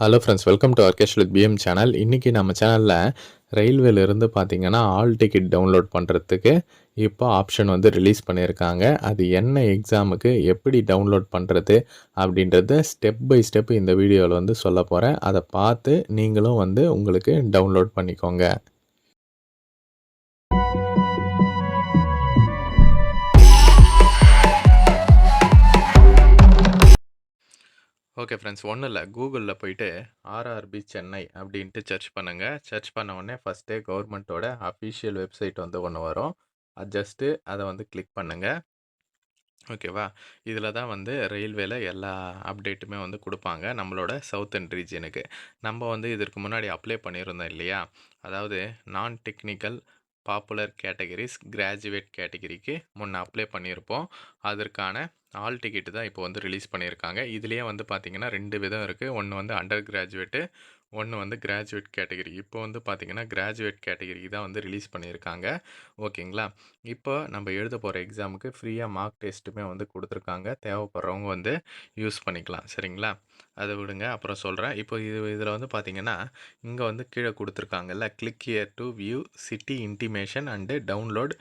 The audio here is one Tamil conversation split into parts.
ஹலோ ஃப்ரெண்ட்ஸ் வெல்கம் டு ஆர்கேஷ் வித் பிஎம் சேனல் இன்றைக்கி நம்ம சேனலில் ரயில்வேலேருந்து பார்த்தீங்கன்னா ஆல் டிக்கெட் டவுன்லோட் பண்ணுறதுக்கு இப்போ ஆப்ஷன் வந்து ரிலீஸ் பண்ணியிருக்காங்க. அது என்ன எக்ஸாமுக்கு எப்படி டவுன்லோட் பண்ணுறது அப்படின்றத ஸ்டெப் பை ஸ்டெப் இந்த வீடியோவில் வந்து சொல்ல போகிறேன் அதை பார்த்து நீங்களும் வந்து உங்களுக்கு டவுன்லோட் பண்ணிக்கோங்க. Okay friends. ஒன்றும் இல்லை. கூகுளில் போயிட்டு ஆர்ஆர்பி சென்னை அப்படின்ட்டு சர்ச் பண்ணுங்கள் சர்ச் பண்ண உடனே ஃபஸ்ட்டே கவர்மெண்ட்டோட அஃபிஷியல் வெப்சைட் வந்து ஒன்று வரும். அது ஜஸ்ட்டு அதை வந்து கிளிக் பண்ணுங்கள் ஓகேவா? இதில் தான் வந்து ரயில்வேல எல்லா அப்டேட்டுமே வந்து கொடுப்பாங்க. நம்மளோட சவுத்தர்ன் ரீஜனுக்கு நம்ம வந்து இதற்கு முன்னாடி அப்ளை பண்ணியிருந்தோம் இல்லையா? அதாவது நான் டெக்னிக்கல் பாப்புலர் கேட்டகரிஸ் கிராஜுவேட் கேட்டகரிக்கு முன்ன அப்ளை பண்ணியிருப்போம். அதற்கான ஆல் டிக்கெட்டு தான் இப்போ வந்து ரிலீஸ் பண்ணியிருக்காங்க. இதுலேயே வந்து பார்த்திங்கன்னா ரெண்டு விதம் இருக்குது ஒன்று வந்து அண்டர் கிராஜுவேட்டு ஒன்று வந்து கிராஜுவேட் கேட்டகரி. இப்போ வந்து பார்த்திங்கன்னா கிராஜுவேட் கேட்டகரிக்கு தான் வந்து ரிலீஸ் பண்ணியிருக்காங்க. ஓகேங்களா? இப்போ நம்ம எழுத போகிற எக்ஸாமுக்கு ஃப்ரீயாக மார்க் டெஸ்ட்டுமே வந்து கொடுத்துருக்காங்க. தேவைப்படுறவங்க வந்து யூஸ் பண்ணிக்கலாம். சரிங்களா? அதை விடுங்க. அப்புறம் சொல்கிறேன் இப்போ இது இதில் வந்து பார்த்திங்கன்னா இங்கே வந்து கீழே கொடுத்துருக்காங்கல்ல click here to view city intimation and download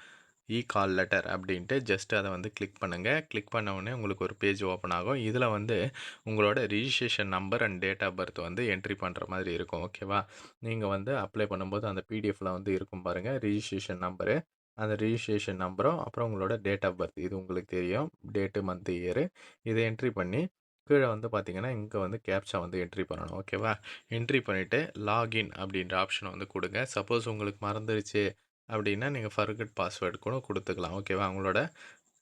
e call letter அப்படின்ட்டு ஜஸ்ட் அதை வந்து கிளிக் பண்ணுங்கள் கிளிக் பண்ண உடனே உங்களுக்கு ஒரு பேஜ் ஓப்பன் ஆகும். இதில் வந்து உங்களோட registration number and date of birth வந்து என்ட்ரி பண்ணுற மாதிரி இருக்கும். ஓகேவா நீங்கள் வந்து அப்ளை பண்ணும்போது அந்த பிடிஎஃப்பில் வந்து இருக்கும் பாருங்கள் ரிஜிஸ்ட்ரேஷன் நம்பரு அந்த ரிஜிஸ்ட்ரேஷன் நம்பரும் அப்புறம் உங்களோட டேட் ஆஃப் பர்த் இது உங்களுக்கு தெரியும். டேட்டு மந்த் இயரு இதை என்ட்ரி பண்ணி கீழே வந்து பார்த்தீங்கன்னா இங்கே வந்து கேப்சா வந்து என்ட்ரி பண்ணணும். ஓகேவா என்ட்ரி பண்ணிவிட்டு லாகின் அப்படின்ற ஆப்ஷனை வந்து கொடுங்க. சப்போஸ் உங்களுக்கு மறந்துடுச்சு அப்படின்னா நீங்கள் ஃபர்கட் பாஸ்வேர்டு கூட கொடுத்துக்கலாம். ஓகேவா உங்களோட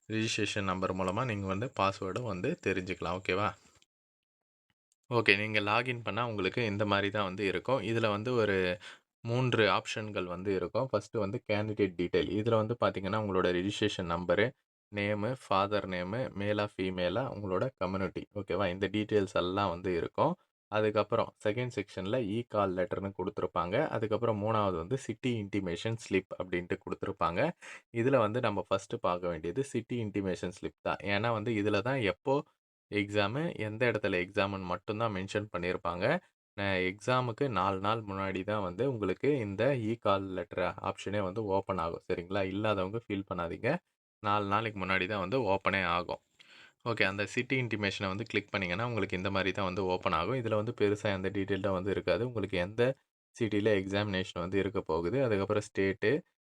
ரிஜிஸ்ட்ரேஷன் நம்பர் மூலமாக நீங்கள் வந்து பாஸ்வேர்டும் வந்து தெரிஞ்சுக்கலாம். ஓகேவா ஓகே நீங்கள் லாகின் பண்ணால் உங்களுக்கு இந்த மாதிரி தான் வந்து இருக்கும். இதில் வந்து ஒரு மூன்று ஆப்ஷன்கள் வந்து இருக்கும். ஃபஸ்ட்டு வந்து கேண்டிடேட் டீட்டெயில் இதில் வந்து பார்த்தீங்கன்னா உங்களோட registration number name father name மேலா ஃபீமேலாக உங்களோட கம்யூனிட்டி ஓகேவா இந்த டீட்டெயில்ஸ் எல்லாம் வந்து இருக்கும். அதுக்கப்புறம் செகண்ட் செக்ஷனில் இ கால் லெட்டர்னு e கொடுத்துருப்பாங்க. அதுக்கப்புறம் மூணாவது வந்து சிட்டி இன்டிமேஷன் ஸ்லிப் அப்படின்ட்டு கொடுத்துருப்பாங்க. இதில் வந்து நம்ம ஃபஸ்ட்டு பார்க்க வேண்டியது சிட்டி இன்டிமேஷன் ஸ்லிப் தான். ஏன்னா வந்து இதில் தான் எப்போ எக்ஸாமு எந்த இடத்துல எக்ஸாமுன்னு மட்டும்தான் மென்ஷன் பண்ணியிருப்பாங்க. எக்ஸாமுக்கு நாலு நாள் முன்னாடி தான் வந்து உங்களுக்கு இந்த இ கால் லெட்டர் ஆப்ஷனே வந்து ஓப்பன் ஆகும். சரிங்களா? இல்லாதவங்க ஃபீல் பண்ணாதீங்க. நாலு நாளைக்கு முன்னாடி தான் வந்து ஓப்பனே ஆகும். ஓகே. அந்த சிட்டி இன்டிமேஷனை வந்து கிளிக் பண்ணிங்கன்னா உங்களுக்கு இந்த மாதிரி தான் வந்து ஓப்பன் ஆகும். இதில் வந்து பெருசாக எந்த டீட்டெயில்டாக வந்து இருக்காது. உங்களுக்கு எந்த சிட்டியில் எக்ஸாமினேஷன் வந்து இருக்க போகுது. அதுக்கப்புறம் ஸ்டேட்டு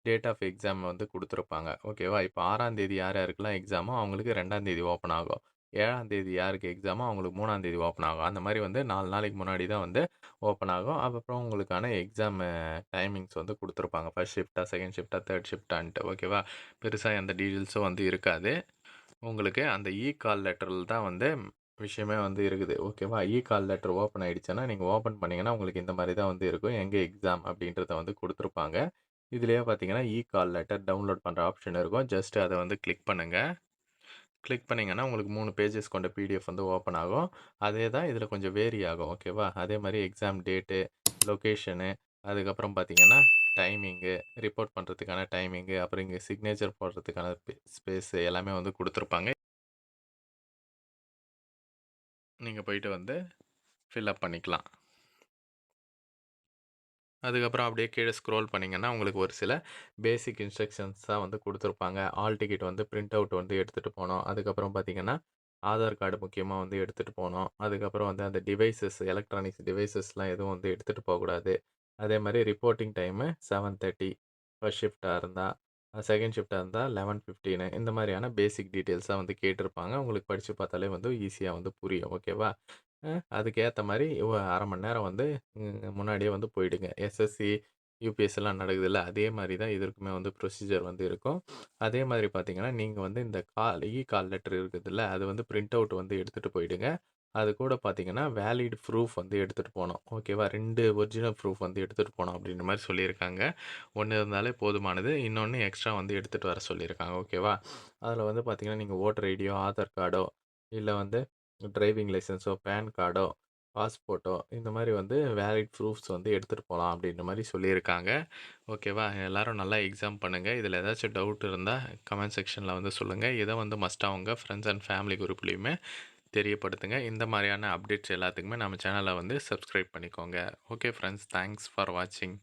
டேட் ஆஃப் எக்ஸாம் வந்து கொடுத்துருப்பாங்க. ஓகேவா? இப்போ ஆறாம் தேதி யார் யாருக்கெல்லாம் எக்ஸாமோ அவங்களுக்கு ரெண்டாம் தேதி ஓப்பன் ஆகும். ஏழாம் தேதி யாருக்கு எக்ஸாமோ அவங்களுக்கு மூணாம் தேதி ஓப்பன் ஆகும். அந்த மாதிரி வந்து நாலு நாளைக்கு முன்னாடி தான் வந்து ஓப்பன் ஆகும். அதுக்கப்புறம் உங்களுக்கான எக்ஸாம் டைமிங்ஸ் வந்து கொடுத்துருப்பாங்க. ஃபர்ஸ்ட் ஷிஃப்ட்டாக செகண்ட் ஷிஃப்ட்டாக தேர்ட் ஷிஃப்ட்டான்ட்டு. ஓகேவா? பெருசாக எந்த டீட்டெயில்ஸும் வந்து இருக்காது. உங்களுக்கு அந்த இ கால் லெட்டரில் தான் வந்து விஷயமே வந்து இருக்குது. ஓகேவா? E e call letter open ஆகிடுச்சுன்னா நீங்கள் ஓப்பன் பண்ணிங்கன்னா உங்களுக்கு இந்த மாதிரி தான் வந்து இருக்கும். எங்கே எக்ஸாம் அப்படின்றத வந்து கொடுத்துருப்பாங்க. இதுலேயே பார்த்தீங்கன்னா இ கால் லெட்டர் டவுன்லோட் பண்ணுற ஆப்ஷன் இருக்கும். ஜஸ்ட் அதை வந்து கிளிக் பண்ணுங்கள் கிளிக் பண்ணிங்கன்னா உங்களுக்கு மூணு பேஜஸ் கொண்ட பிடிஎஃப் வந்து ஓப்பன் ஆகும். அதே தான் இதில் கொஞ்சம் வேரி ஆகும். ஓகேவா? அதே மாதிரி எக்ஸாம் டேட்டு லொக்கேஷனு அதுக்கப்புறம் பார்த்தீங்கன்னா டைமிங்கு ரிப்போர்ட் பண்ணுறதுக்கான டைமிங்கு அப்புறம் இங்கே சிக்னேச்சர் போடுறதுக்கான ஸ்பேஸ் எல்லாமே வந்து கொடுத்துருப்பாங்க. நீங்கள் போயிட்டு வந்து ஃபில்அப் பண்ணிக்கலாம். அதுக்கப்புறம் அப்படியே கீழே ஸ்க்ரோல் பண்ணிங்கன்னா உங்களுக்கு ஒரு சில பேசிக் இன்ஸ்ட்ரக்ஷன்ஸாக வந்து கொடுத்துருப்பாங்க. ஆல் டிக்கெட் வந்து பிரிண்ட் அவுட் வந்து எடுத்துகிட்டு போனோம் அதுக்கப்புறம் பார்த்தீங்கன்னா ஆதார் கார்டு முக்கியமாக வந்து எடுத்துகிட்டு போனோம் அதுக்கப்புறம் வந்து அந்த டிவைசஸ் எலக்ட்ரானிக்ஸ் டிவைசஸ்லாம் எதுவும் வந்து எடுத்துகிட்டு போகக்கூடாது. அதே மாதிரி reporting time seven thirty first ஷிஃப்ட்டாக இருந்தால் செகண்ட் ஷிஃப்ட்டாக இருந்தால் லெவன் ஃபிஃப்டீனு இந்த மாதிரியான பேசிக் டீட்டெயில்ஸாக வந்து கேட்டிருப்பாங்க. உங்களுக்கு படித்து பார்த்தாலே வந்து ஈஸியாக வந்து புரியும். ஓகேவா அதுக்கேற்ற மாதிரி அரை மணி நேரம் வந்து முன்னாடியே வந்து போயிடுங்க. எஸ்எஸ்சி யூபிஎஸ்சிலாம் நடக்குதுல்ல அதே மாதிரி தான் இதற்குமே வந்து ப்ரொசீஜர் வந்து இருக்கும். அதே மாதிரி பார்த்தீங்கன்னா நீங்கள் வந்து இந்த கால் இ கால் லெட்டர் இருக்குதுல்ல அது வந்து பிரிண்ட் அவுட் வந்து எடுத்துகிட்டு போயிடுங்க. அது கூட பார்த்தீங்கன்னா வேலிட் ப்ரூஃப் வந்து எடுத்துகிட்டு போனோம். ஓகேவா ரெண்டு ஒரிஜினல் ப்ரூஃப் வந்து எடுத்துகிட்டு போனோம் அப்படின்ற மாதிரி சொல்லியிருக்காங்க. ஒன்று இருந்தாலே போதுமானது. இன்னொன்று எக்ஸ்ட்ரா வந்து எடுத்துகிட்டு வர சொல்லியிருக்காங்க. ஓகேவா அதில் வந்து பார்த்தீங்கன்னா நீங்கள் ஓட்டர் ஐடியோ ஆதார் கார்டோ இல்லை வந்து டிரைவிங் லைசன்ஸோ பேன் கார்டோ பாஸ்போர்ட்டோ இந்த மாதிரி வந்து வேலிட் ப்ரூஃப்ஸ் வந்து எடுத்துகிட்டு போகலாம் அப்படின்ற மாதிரி சொல்லியிருக்காங்க. ஓகேவா எல்லோரும் நல்லா எக்ஸாம் பண்ணுங்கள் இதில் ஏதாச்சும் டவுட் இருந்தால் கமெண்ட் செக்ஷனில் வந்து சொல்லுங்கள் இதை வந்து மஸ்ட்டாக அவங்க ஃப்ரெண்ட்ஸ் அண்ட் ஃபேமிலி குரூப்லேயுமே தெரியப்படுத்துங்க. இந்த மாதிரியான அப்டேட்ஸ் எல்லாத்துக்குமே நம்ம சேனலை வந்து சப்ஸ்கிரைப் பண்ணிக்கோங்க. ஓகே ஃப்ரெண்ட்ஸ் தேங்க்ஸ் ஃபார் வாட்சிங்.